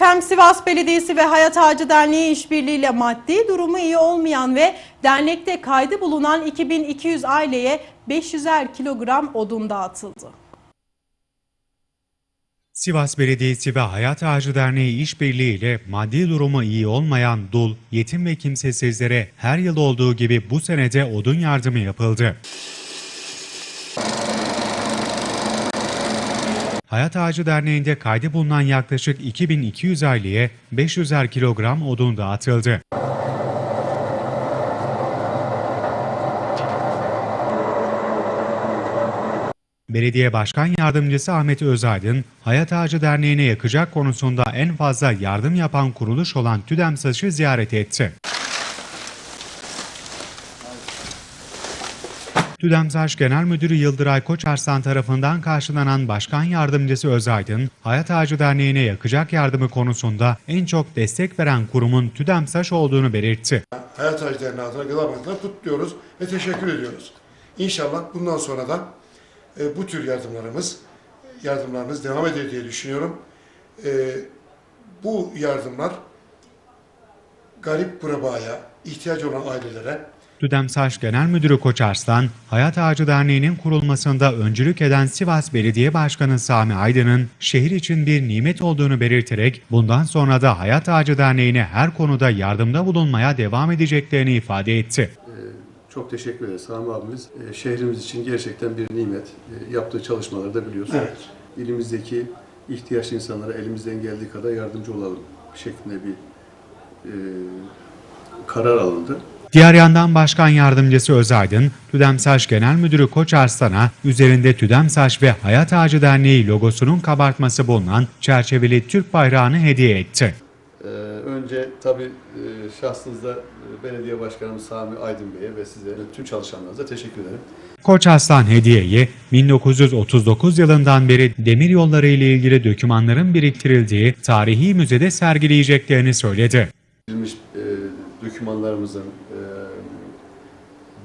Efendim Sivas Belediyesi ve Hayat Ağacı Derneği işbirliğiyle maddi durumu iyi olmayan ve dernekte kaydı bulunan 2200 aileye 500'er kilogram odun dağıtıldı. Sivas Belediyesi ve Hayat Ağacı Derneği işbirliği ile maddi durumu iyi olmayan dul, yetim ve kimsesizlere her yıl olduğu gibi bu senede odun yardımı yapıldı. Hayat Ağacı Derneği'nde kaydı bulunan yaklaşık 2200 aileye 500'er kilogram odun dağıtıldı. Belediye Başkan Yardımcısı Ahmet Özaydın, Hayat Ağacı Derneği'ne yakacak konusunda en fazla yardım yapan kuruluş olan TÜDEMSAŞ'ı ziyaret etti. TÜDEMSAŞ Genel Müdürü Yıldıray Koçarslan tarafından karşılanan Başkan Yardımcısı Özaydın, Hayat Ağacı Derneği'ne yakacak yardımı konusunda en çok destek veren kurumun TÜDEMSAŞ olduğunu belirtti. Hayat Ağacı Derneği adına Gıda Bankası'na kutluyoruz ve teşekkür ediyoruz. İnşallah bundan sonra da e, bu tür yardımlarımız yardımlarımız devam eder diye düşünüyorum. E, bu yardımlar garip kurabaya, ihtiyacı olan ailelere TÜDEMSAŞ Genel Müdürü Koçarslan, Hayat Ağacı Derneği'nin kurulmasında öncülük eden Sivas Belediye Başkanı Sami Aydın'ın şehir için bir nimet olduğunu belirterek bundan sonra da Hayat Ağacı Derneği'ne her konuda yardımda bulunmaya devam edeceklerini ifade etti. Çok teşekkür ederiz Sami abimiz. E, Şehrimiz için gerçekten bir nimet. E, Yaptığı çalışmaları da biliyoruz. Evet. İlimizdeki ihtiyaçlı insanlara elimizden geldiği kadar yardımcı olalım şeklinde bir e, karar alındı. Diğer yandan Başkan Yardımcısı Özaydın, TÜDEMSAŞ Genel Müdürü Koçarslan'a üzerinde TÜDEMSAŞ ve Hayat Ağacı Derneği logosunun kabartması bulunan çerçeveli Türk bayrağını hediye etti. E, Önce tabii e, şahsınızda e, Belediye Başkanımız Sami Aydın Bey'e ve size tüm çalışanlarınıza teşekkür ederim. Koç Aslan hediyeyi 1939 yılından beri demir yolları ile ilgili dokümanların biriktirildiği tarihi müzede sergileyeceklerini söyledi. Dokümanlarımızın, e,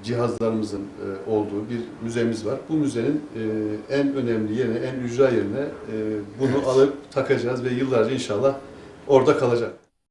cihazlarımızın e, olduğu bir müzemiz var. Bu müzenin e, en önemli yerine, en ücra yerine bunu alıp takacağız ve yıllarca inşallah orada kalacak.